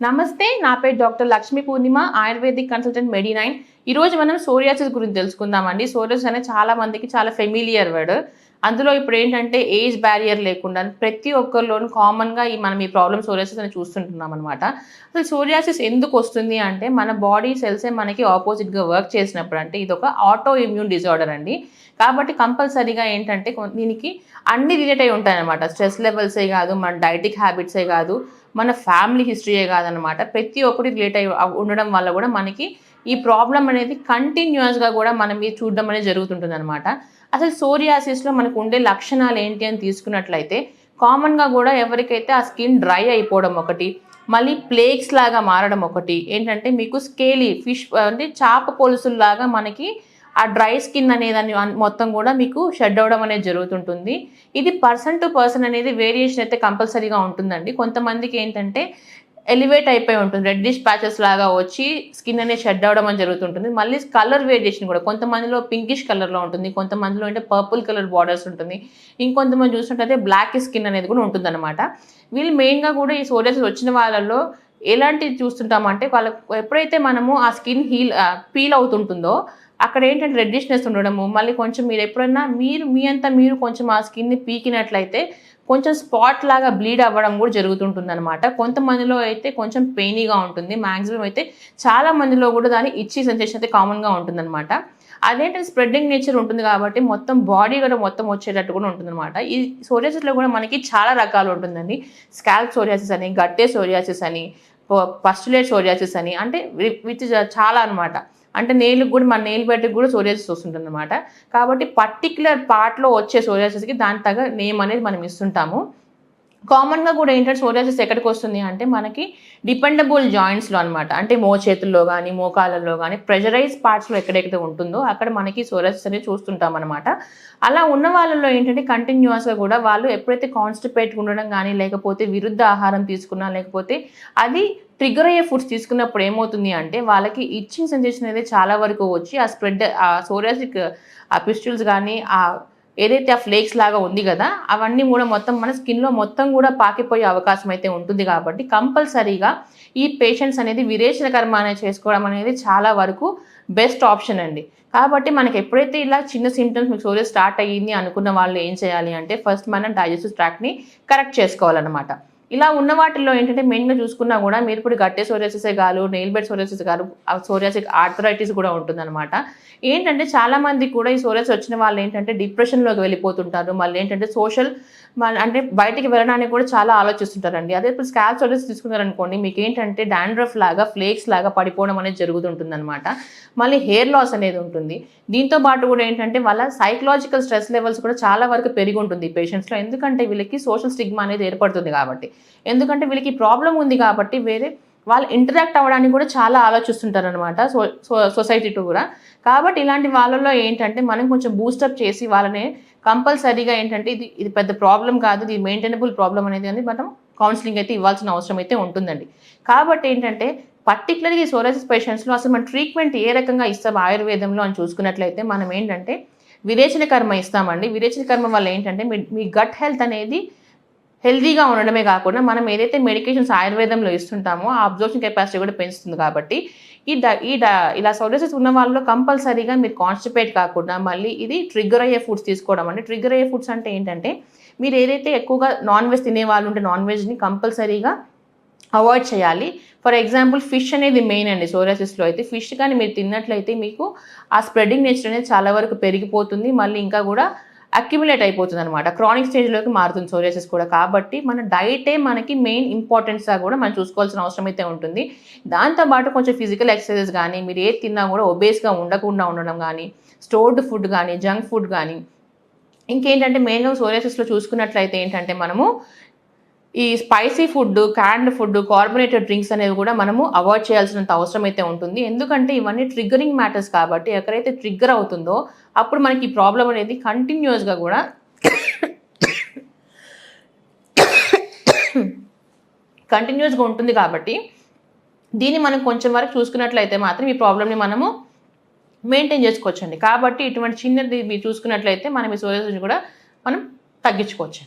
నమస్తే నా పేరు doctor Lakshmi Purnima ayurvedic consultant medi nine ఈ రోజు మనం సోరియాసిస్ గురించి తెలుసుకుందామండి. సోరియాసిస్ అనేది చాలా మందికి చాలా ఫెమిలియర్ వర్డ్. అందులో ఇప్పుడు ఏంటంటే ఏజ్ బ్యారియర్ లేకుండా ప్రతి ఒక్కరిలోనూ కామన్గా ఈ మనం ఈ ప్రాబ్లమ్ సోరియాసిస్ అని చూస్తుంటున్నాం అనమాట అసలు సోరియాసిస్ ఎందుకు వస్తుంది అంటే మన బాడీ సెల్సే మనకి ఆపోజిట్గా వర్క్ చేసినప్పుడు అంటే ఇది ఒక ఆటో ఇమ్యూన్ డిజార్డర్ అండి. కాబట్టి కంపల్సరీగా ఏంటంటే కొ- దీనికి అన్ని రిలేట్ అయి ఉంటాయన్నమాట స్ట్రెస్ లెవెల్సే కాదు మన డైటిక్ హ్యాబిట్సే కాదు మన ఫ్యామిలీ హిస్టరీయే కాదనమాట ప్రతి ఒక్కటి రిలేట్ అయి ఉండడం వల్ల కూడా మనకి ఈ ప్రాబ్లం అనేది కంటిన్యూస్గా కూడా మనం ఇది చూడడం అనేది జరుగుతుంటుంది అనమాట అసలు సోరియాసిస్లో మనకు ఉండే లక్షణాలు ఏంటి అని తీసుకున్నట్లయితే కామన్గా కూడా ఎవరికైతే ఆ స్కిన్ డ్రై అయిపోవడం ఒకటి మళ్ళీ ప్లేక్స్ లాగా మారడం ఒకటి ఏంటంటే మీకు స్కేలీ ఫిష్ అంటే చాప పొలుసుల్లాగా మనకి ఆ డ్రై స్కిన్ అనేదాన్ని మొత్తం కూడా మీకు షెడ్ అవ్వడం అనేది జరుగుతుంటుంది. ఇది పర్సన్ టు పర్సన్ అనేది వేరియేషన్ అయితే కంపల్సరీగా ఉంటుందండి. కొంతమందికి ఏంటంటే ఎలివేట్ అయిపోయి ఉంటుంది. రెడ్డిష్ ప్యాచెస్ లాగా వచ్చి స్కిన్ అనేది షెడ్ అవ్వడం అని జరుగుతుంటుంది. మళ్ళీ కలర్ వేరియేషన్ కూడా. కొంతమందిలో పింకిష్ కలర్లో ఉంటుంది. కొంతమందిలో అంటే పర్పుల్ కలర్ బార్డర్స్ ఉంటుంది. ఇంకొంతమంది చూసినట్టయితే బ్లాక్ స్కిన్ అనేది కూడా ఉంటుందన్నమాట. వీళ్ళు మెయిన్గా కూడా ఈ సోరియస్ వచ్చిన వాళ్ళలో ఎలాంటివి చూస్తుంటామంటే వాళ్ళకు ఎప్పుడైతే మనము ఆ స్కిన్ హీల్ పీల్ అవుతుంటుందో అక్కడ ఏంటంటే రెడ్డిష్నెస్ ఉండడము మళ్ళీ కొంచెం మీరు ఎప్పుడన్నా మీరు మీ అంతా మీరు కొంచెం ఆ స్కిన్ని పీకినట్లయితే కొంచెం స్పాట్ లాగా బ్లీడ్ అవ్వడం కూడా జరుగుతుంటుంది అనమాట కొంతమందిలో అయితే కొంచెం పెయినీగా ఉంటుంది. మ్యాక్సిమం అయితే చాలా మందిలో కూడా దాని ఇచ్చి సెన్సేషన్ అయితే కామన్గా ఉంటుందన్నమాట. అదేంటంటే స్ప్రెడ్డింగ్ నేచర్ ఉంటుంది కాబట్టి మొత్తం బాడీ కూడా మొత్తం వచ్చేటట్టు కూడా ఉంటుందన్నమాట. ఈ సోరియాసిస్లో కూడా మనకి చాలా రకాలు ఉంటుందండి. స్కాల్ప్ సోరియాసిస్ అని గట్టే సోరియాసిస్ అని పస్టులేట్ సోరియాసిస్ అని అంటే విత్ చాలా అనమాట అంటే నేలకు కూడా మన నేలు బయటకు కూడా సోరియాసిస్ వస్తుంటుంది అనమాట కాబట్టి పర్టికులర్ పార్ట్లో వచ్చే సోరియాసిస్కి దాని తగ్గ నేమ్ అనేది మనం ఇస్తుంటాము. కామన్గా కూడా ఏంటంటే సోరియాసిస్ ఎక్కడికి వస్తుంది అంటే మనకి డిపెండబుల్ జాయింట్స్లో అనమాట అంటే మో చేతుల్లో కానీ మోకాళ్ళల్లో కానీ ప్రెషరైజ్ పార్ట్స్లో ఎక్కడెక్కడ ఉంటుందో అక్కడ మనకి సోరియాసిస్ అనేది చూస్తుంటాం అనమాట అలా ఉన్న వాళ్ళలో ఏంటంటే కంటిన్యూస్గా కూడా వాళ్ళు ఎప్పుడైతే కాన్స్టిపేట్ ఉండడం కానీ లేకపోతే విరుద్ధ ఆహారం తీసుకున్నా లేకపోతే అది ట్రిగర్ అయ్యే ఫుడ్స్ తీసుకున్నప్పుడు ఏమవుతుంది అంటే వాళ్ళకి ఇచ్చింగ్ సెన్సేషన్ అనేది చాలా వరకు వచ్చి ఆ స్ప్రెడ్ ఆ సోరియాసిక్ ఆ పిస్టుల్స్ కానీ ఆ ఏదైతే ఆ ఫ్లేక్స్ లాగా ఉంది కదా అవన్నీ కూడా మొత్తం మన స్కిన్లో మొత్తం కూడా పాకిపోయే అవకాశం అయితే ఉంటుంది కాబట్టి కంపల్సరీగా ఈ పేషెంట్స్ అనేది విరేచన కర్మ అనేది చేసుకోవడం అనేది చాలా వరకు బెస్ట్ ఆప్షన్ అండి. కాబట్టి మనకి ఎప్పుడైతే ఇలా చిన్న సిమ్టమ్స్ మీకు సోరియస్ స్టార్ట్ అయ్యింది అనుకున్న వాళ్ళు ఏం చేయాలి అంటే ఫస్ట్ మనం డైజెస్టివ్ ట్రాక్ని కరెక్ట్ చేసుకోవాలన్నమాట. ఇలా ఉన్న వాటిల్లో ఏంటంటే మెయిన్గా చూసుకున్నా కూడా మీరు ఇప్పుడు గట్టే సోరియాసిసే కాదు నెయిల్ బెడ్ సోరియాసిస్ కాదు సోరియాసిక్ ఆర్థరైటిస్ కూడా ఉంటుందన్నమాట. ఏంటంటే చాలామంది కూడా ఈ సోరియాసిస్ వచ్చిన వాళ్ళు ఏంటంటే డిప్రెషన్లోకి వెళ్ళిపోతుంటారు. మళ్ళీ ఏంటంటే సోషల్ అంటే బయటికి వెళ్ళడానికి కూడా చాలా ఆలోచిస్తుంటారండి. అదే ఇప్పుడు స్కాల్ సోరియాసిస్ తీసుకున్నారనుకోండి మీకు ఏంటంటే డాండ్రఫ్ లాగా ఫ్లేక్స్ లాగా పడిపోవడం అనేది జరుగుతుంటుందన్నమాట. మళ్ళీ హెయిర్ లాస్ అనేది ఉంటుంది. దీంతో పాటు కూడా ఏంటంటే వాళ్ళ సైకలాజికల్ స్ట్రెస్ లెవెల్స్ కూడా చాలా వరకు పెరిగి ఉంటుంది ఈ పేషెంట్స్లో ఎందుకంటే వీళ్ళకి సోషల్ స్టిగ్మా అనేది ఏర్పడుతుంది కాబట్టి. ఎందుకంటే వీళ్ళకి ప్రాబ్లం ఉంది కాబట్టి వేరే వాళ్ళు ఇంటరాక్ట్ అవ్వడానికి కూడా చాలా ఆలోచిస్తుంటారు అనమాట సో సొసైటీతో కూడా. కాబట్టి ఇలాంటి వాళ్ళలో ఏంటంటే మనం కొంచెం బూస్టప్ చేసి వాళ్ళని కంపల్సరీగా ఏంటంటే ఇది ఇది పెద్ద ప్రాబ్లం కాదు ఇది మెయింటైనబుల్ ప్రాబ్లం అనేది అని మనం కౌన్సిలింగ్ అయితే ఇవ్వాల్సిన అవసరం అయితే ఉంటుందండి. కాబట్టి ఏంటంటే పర్టికులర్గా ఈ సోరాసిస్ పేషెంట్స్లో అసలు మనం ట్రీట్మెంట్ ఏ రకంగా ఇస్తాం ఆయుర్వేదంలో అని చూసుకున్నట్లయితే మనం ఏంటంటే విరేచన కర్మ ఇస్తామండి. విరేచన కర్మ వల్ల ఏంటంటే మీ మీ గట్ హెల్త్ అనేది హెల్దీగా ఉండడమే కాకుండా మనం ఏదైతే మెడికేషన్స్ ఆయుర్వేదంలో ఇస్తుంటామో ఆ అబ్జర్షన్ కెపాసిటీ కూడా పెంచుతుంది కాబట్టి ఈ డ ఈ డ ఇలా సోరియాసిస్ ఉన్న వాళ్ళలో కంపల్సరీగా మీరు కాన్స్టిపేట్ కాకుండా మళ్ళీ ఇది ట్రిగ్గర్ అయ్యే ఫుడ్స్ తీసుకోవడం అంటే ట్రిగ్గర్ అయ్యే ఫుడ్స్ అంటే ఏంటంటే మీరు ఏదైతే ఎక్కువగా నాన్ వెజ్ తినే వాళ్ళు ఉంటే నాన్ వెజ్ని కంపల్సరీగా అవాయిడ్ చేయాలి. ఫర్ ఎగ్జాంపుల్ ఫిష్ అనేది మెయిన్ అండి సోరాసిస్లో అయితే. ఫిష్ కానీ మీరు తిన్నట్లయితే మీకు ఆ స్ప్రెడింగ్ నేచర్ అనేది చాలా వరకు పెరిగిపోతుంది. మళ్ళీ ఇంకా కూడా అక్యుములేట్ అయిపోతుంది అనమాట క్రానిక్ స్టేజ్లోకి మారుతుంది సోరియాసిస్ కూడా. కాబట్టి మన డైటే మనకి మెయిన్ ఇంపార్టెన్స్గా కూడా మనం చూసుకోవాల్సిన అవసరం అయితే ఉంటుంది. దాంతోపాటు కొంచెం ఫిజికల్ ఎక్సర్సైజెస్ కానీ మీరు ఏది తిన్నా కూడా ఒబేస్గా ఉండకుండా ఉండడం కానీ స్టోర్డ్ ఫుడ్ కానీ జంక్ ఫుడ్ కానీ ఇంకేంటంటే మెయిన్గా సోరియాసిస్లో చూసుకున్నట్లయితే ఏంటంటే మనము ఈ spicy food canned food carbonated drinks అనేవి కూడా మనము అవాయిడ్ చేయాల్సినంత అవసరం అయితే ఉంటుంది. ఎందుకంటే ఇవన్నీ ట్రిగ్గరింగ్ మ్యాటర్స్ కాబట్టి ఎక్కడైతే ట్రిగ్గర్ అవుతుందో అప్పుడు మనకి ఈ ప్రాబ్లం అనేది కంటిన్యూస్గా కూడా కంటిన్యూస్గా ఉంటుంది కాబట్టి దీన్ని మనం కొంచెం వరకు చూసుకున్నట్లయితే మాత్రం ఈ ప్రాబ్లమ్ని మనము మెయింటైన్ చేసుకోవచ్చండి. కాబట్టి ఇటువంటి చిన్నది మీరు చూసుకున్నట్లయితే మనం ఈ సోరియస్ కూడా మనం తగ్గించుకోవచ్చు.